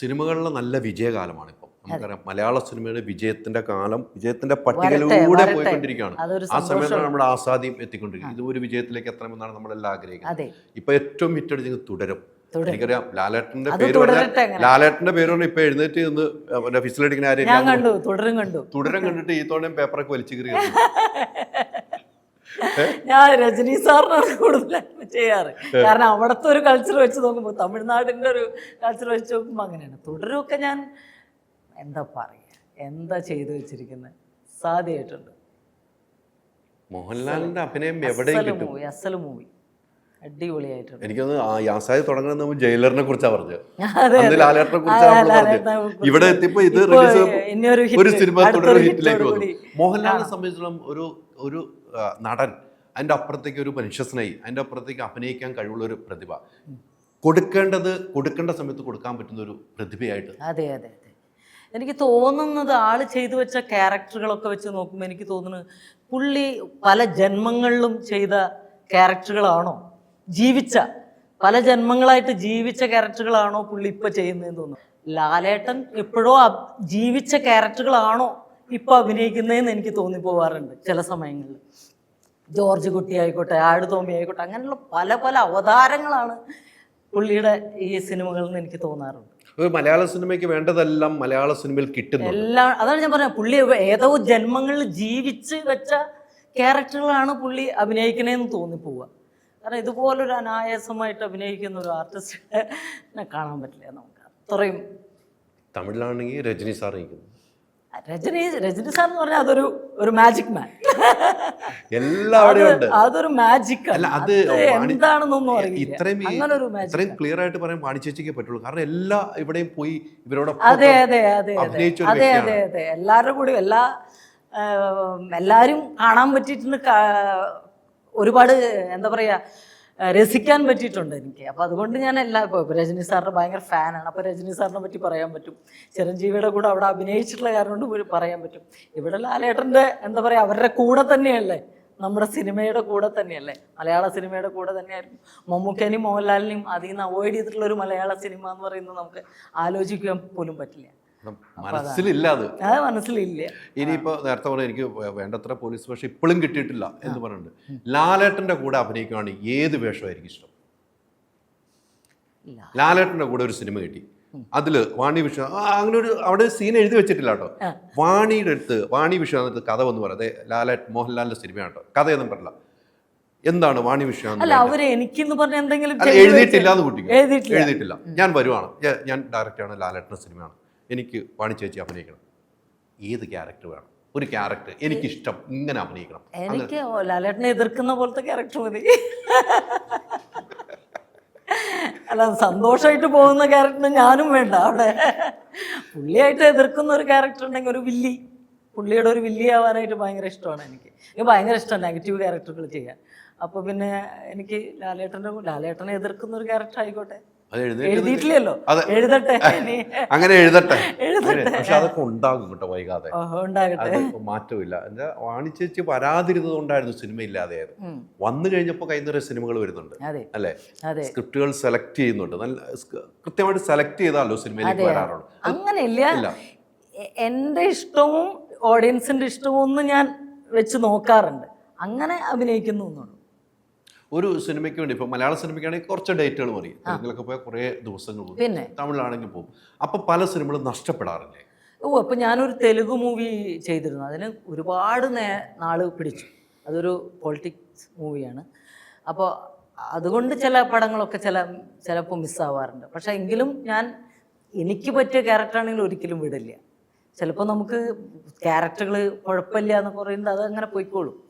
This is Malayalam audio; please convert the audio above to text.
സിനിമകളിലെ നല്ല വിജയകാലമാണ് ഇപ്പം. നമുക്കറിയാം മലയാള സിനിമയുടെ വിജയത്തിന്റെ കാലം വിജയത്തിന്റെ പട്ടികയിലൂടെ പോയിക്കൊണ്ടിരിക്കുകയാണ്. ആ സമയത്താണ് നമ്മുടെ ആസാദ്യം എത്തിക്കൊണ്ടിരിക്കുന്നത് ഇത് ഒരു വിജയത്തിലേക്ക് എത്തണമെന്നാണ് നമ്മളെല്ലാം ആഗ്രഹിക്കുന്നത്. ഇപ്പൊ ഏറ്റവും ഹിറ്റ് അടിച്ചത് തുടരും. എനിക്കറിയാം ലാലേട്ടന്റെ പേര് ലാലേട്ടന്റെ പേര് പറഞ്ഞാൽ ഇപ്പൊ എഴുന്നേറ്റ് നിന്ന് മറ്റേ ഫിസിലടിക്കുന്ന ആരെയും കണ്ടു തുടരും കണ്ടു. തുടരം കണ്ടിട്ട് ഈ തോണയും പേപ്പറൊക്കെ വലിച്ചു കീറി ഞാൻ രജനി സാറിനാണ് കൂടുതൽ ചെയ്യാറ്. കാരണം അവിടുത്തെ ഒരു കൾച്ചർ വെച്ച് നോക്കുമ്പോൾ തമിഴ്നാടിന്റെ ഒരു കൾച്ചർ വെച്ച് നോക്കുമ്പോൾ അങ്ങനെയാണ്. തുടരുമൊക്കെ ഞാൻ എന്താ പറയുക എന്താ ചെയ്തു വെച്ചിരിക്കുന്നത് സാധ്യമായിട്ടുണ്ട് മോഹൻലാലിന്റെ അഭിനയം എവിടെയും അസൽ കിട്ടും. മൂവി അസൽ മൂവി അടിപൊളിയായിട്ടുണ്ട്. എനിക്കൊന്ന് യാസായി തുടങ്ങുന്നത് നമ്മൾ ജയിലറിനെ കുറിച്ചാ പറഞ്ഞത്. ലാലേട്ടനെ കുറിച്ചാണ്. ഇവിടെ എത്തിയപ്പോ ഇത് ഒരു സിനിമ ഹിറ്റിലേക്ക് വന്നു. മോഹൻലാലിനെ സംബന്ധിച്ചിടത്തോളം ഒരു ഒരു നടൻ അതിന്റെ അപ്പുറത്തേക്ക് ഒരു മനുഷ്യസ്നേഹി അതിന്റെ അപ്പുറത്തേക്ക് അഭിനയിക്കാൻ കഴിവുള്ള ഒരു പ്രതിഭ. കൊടുക്കേണ്ടത് കൊടുക്കേണ്ട സമയത്ത് കൊടുക്കാൻ പറ്റുന്ന ഒരു പ്രതിഭയായിട്ട് അതെ അതെ അതെ. എനിക്ക് തോന്നുന്നത് ആൾ ചെയ്തു വെച്ച ക്യാരക്ടറുകളൊക്കെ വെച്ച് നോക്കുമ്പോൾ എനിക്ക് തോന്നുന്നു പുള്ളി പല ജന്മങ്ങളിലും ചെയ്ത ക്യാരക്ടറുകളാണോ? ജീവിച്ച പല ജന്മങ്ങളായിട്ട് ജീവിച്ച ക്യാരക്ടറുകളാണോ പുള്ളി ഇപ്പൊ ചെയ്യുന്നതെന്ന് തോന്നുന്നു? ലാലേട്ടൻ എപ്പോഴോ ജീവിച്ച ക്യാരക്ടറുകളാണോ ഇപ്പൊ അഭിനയിക്കുന്നതെന്ന് എനിക്ക് തോന്നിപ്പോവാറുണ്ട് ചില സമയങ്ങളിൽ. ജോർജ് കുട്ടി ആയിക്കോട്ടെ ആട് തോമി ആയിക്കോട്ടെ അങ്ങനെയുള്ള പല പല അവതാരങ്ങളാണ് പുള്ളിയുടെ ഈ സിനിമകളിൽ നിന്ന് എനിക്ക് തോന്നാറുണ്ട്. മലയാള സിനിമയ്ക്ക് വേണ്ടതെല്ലാം മലയാള സിനിമയിൽ കിട്ടുന്നുണ്ട്. എല്ലാം അതാണ് ഞാൻ പറഞ്ഞത് പുള്ളി ഏതോ ജന്മങ്ങളിൽ ജീവിച്ച് വെച്ച ക്യാരക്ടറുകളാണ് പുള്ളി അഭിനയിക്കണേന്ന് തോന്നിപ്പോവുക കാരണം ഇതുപോലൊരു അനായാസമായിട്ട് അഭിനയിക്കുന്ന ഒരു ആർട്ടിസ്റ്റിനെ കാണാൻ പറ്റില്ല നമുക്ക്. അത്രയും തമിഴിലാണെങ്കിൽ രജനി സാർ നിൽക്കുന്നു രജനി രജനി സാർ എന്ന് പറഞ്ഞാൽ അതൊരു ഒരു മാജിക് മാൻ എല്ലാവരും അതൊരു മാജിക് അല്ല അത് എന്താണെന്നൊന്നും അറിയില്ല. ഇത്രയും ഈ- അങ്ങനെ ഒരു മാജിക് ഇത്രയും ക്ലിയർ ആയിട്ട് പറയാൻ വാണി പറ്റുള്ളൂ. കാരണം എല്ലാ ഇവിടെയും പോയി ഇവരോട് അതെ അതെ അതെ അതെ. അതെ അതെ അതെ. എല്ലാവരുടെ കൂടെ എല്ലാ എല്ലാവരും കാണാൻ പറ്റിയിട്ടുണ്ട് ഒരുപാട് എന്താ പറയാ ആ, രസിക്കാൻ പറ്റിയിട്ടുണ്ട് എനിക്ക്. അപ്പോൾ അതുകൊണ്ട് ഞാൻ എല്ലാ ഇപ്പോൾ രജനി സാറിന് ഭയങ്കര ഫാനാണ്. അപ്പോൾ രജനി സാറിനെ പറ്റി പറയാൻ പറ്റും. ചിരഞ്ജീവിയുടെ കൂടെ അവിടെ അഭിനയിച്ചിട്ടുള്ള കാരണം കൊണ്ട് പറയാൻ പറ്റും. ഇവിടെ ലാലേട്ടന്റെ എന്താ പറയുക അവരുടെ കൂടെ തന്നെയല്ലേ? നമ്മുടെ സിനിമയുടെ കൂടെ തന്നെയല്ലേ? മലയാള സിനിമയുടെ കൂടെ തന്നെയായിരുന്നു മമ്മൂക്കനെയും മോഹൻലാലിനെയും അതിൽ നിന്ന് അവോയ്ഡ് ചെയ്തിട്ടുള്ള ഒരു മലയാള സിനിമ എന്ന് പറയുന്നത് നമുക്ക് ആലോചിക്കാൻ പോലും പറ്റില്ല. മനസ്സിലില്ല അത്. മനസ്സിലില്ല. ഇനിയിപ്പോ നേരത്തെ പറഞ്ഞ എനിക്ക് വേണ്ടത്ര പോലീസ് വേഷം ഇപ്പോഴും കിട്ടിയിട്ടില്ല എന്ന് പറഞ്ഞിട്ടുണ്ട്. ലാലേട്ടന്റെ കൂടെ അഭിനയിക്കുകയാണ് ഏത് വേഷമായിരിക്കും ഇഷ്ടം? ലാലേട്ടന്റെ കൂടെ ഒരു സിനിമ കിട്ടി. അതിൽ വാണി വിശ്വ അങ്ങനെ ഒരു അവിടെ സീൻ എഴുതി വെച്ചിട്ടില്ല കേട്ടോ. വാണിയുടെ അടുത്ത് വാണി വിശ്വനാഥ് കഥ വന്ന് പറയാം. അതെ ലാലേട്ട് മോഹൻലാലിന്റെ സിനിമയാണ് കേട്ടോ. കഥയൊന്നും പറയില്ല. എന്താണ് വാണി വിശ്വനാഥ് അല്ല അവർ എനിക്കെന്ന് പറഞ്ഞ എന്തെങ്കിലും എഴുതിയിട്ടില്ല എന്ന് കൂട്ടി എഴുതിയിട്ടില്ല. ഞാൻ വരുവാണ്. ഞാൻ- ഡയറക്റ്റ് ഡയറക്റ്റാണ് ലാലേട്ടന്റെ സിനിമയാണ്. എനിക്ക് വാണി ചേച്ചി അഭിനയിക്കണം. ഏത് ക്യാരക്ടർ വേണം? ഒരു ക്യാരക്ടർ എനിക്കിഷ്ടം ഇങ്ങനെ അഭിനയിക്കണം. എനിക്ക് ലാലേട്ടനെ എതിർക്കുന്ന പോലത്തെ ക്യാരക്ടർ മതി. അല്ല സന്തോഷമായിട്ട് പോകുന്ന ക്യാരക്ടറിന് ഞാനും വേണ്ട അവിടെ. പുള്ളിയായിട്ട് എതിർക്കുന്ന ഒരു ക്യാരക്ടർ ഉണ്ടെങ്കിൽ ഒരു വില്ലി. പുള്ളിയുടെ ഒരു വില്ലി ആവാനായിട്ട് ഭയങ്കര ഇഷ്ടമാണ് എനിക്ക്. എനിക്ക് ഭയങ്കര ഇഷ്ടമാണ് നെഗറ്റീവ് ക്യാരക്ടറുകൾ ചെയ്യാൻ. അപ്പോൾ പിന്നെ എനിക്ക് ലാലേട്ടന്റെ ലാലേട്ടനെ എതിർക്കുന്ന ഒരു ക്യാരക്ടർ ആയിക്കോട്ടെ. എഴുതിയിട്ടില്ലല്ലോ. എഴുതട്ടെ. അങ്ങനെ എഴുതട്ടെ. പക്ഷെ അതൊക്കെ ഉണ്ടാകും കേട്ടോ വൈകാതെ. അത് മാറ്റമില്ല. എന്താ വാണിചേച്ചി വരാതിരുന്നത് കൊണ്ടായിരുന്നു സിനിമ ഇല്ലാതെയായത്. ഉം. വന്നു കഴിഞ്ഞപ്പോൾ കൈ നിറയെ സിനിമകൾ വരുന്നുണ്ട്. അല്ലെ? സ്ക്രിപ്റ്റുകൾ സെലക്ട് ചെയ്യുന്നുണ്ട്. നല്ല കൃത്യമായിട്ട് സെലക്ട് ചെയ്താലോ സിനിമയിലേക്ക് വരാറുള്ളൂ. അങ്ങനെയില്ല. എന്റെ ഇഷ്ടവും ഓഡിയൻസിന്റെ ഇഷ്ടവും ഒന്നും ഞാൻ വെച്ച് നോക്കാറുണ്ട്. അങ്ങനെ അഭിനയിക്കുന്നു എന്നുള്ളൂ. ഒരു സിനിമയ്ക്ക് വേണ്ടി ഇപ്പൊ മലയാള സിനിമയ്ക്കാണെങ്കിൽ കുറച്ച് ഡേറ്റുകൾ മതി. തെലുങ്കിലൊക്കെ പോയാൽ കുറേ ദിവസങ്ങൾ പിന്നെ? തമിഴിലാണെങ്കിൽ പോകും. അപ്പൊ പല സിനിമകളും നഷ്ടപ്പെടാറില്ലേ? ഓ അപ്പോൾ ഞാനൊരു തെലുഗു മൂവി ചെയ്തിരുന്നു. അതിന് ഒരുപാട് നേ നാൾ പിടിച്ചു. അതൊരു പൊളിറ്റിക്സ് മൂവിയാണ്. അപ്പോൾ അതുകൊണ്ട് ചില പടങ്ങളൊക്കെ ചില ചിലപ്പോൾ മിസ്സാവാറുണ്ട്. പക്ഷേ എങ്കിലും ഞാൻ എനിക്ക് പറ്റിയ ക്യാരക്ടറാണെങ്കിൽ ഒരിക്കലും വിടില്ല. ചിലപ്പോൾ നമുക്ക് ക്യാരക്ടറുകൾ കുഴപ്പമില്ല എന്ന് പറയുന്നത് അത് അങ്ങനെ പോയിക്കോളും.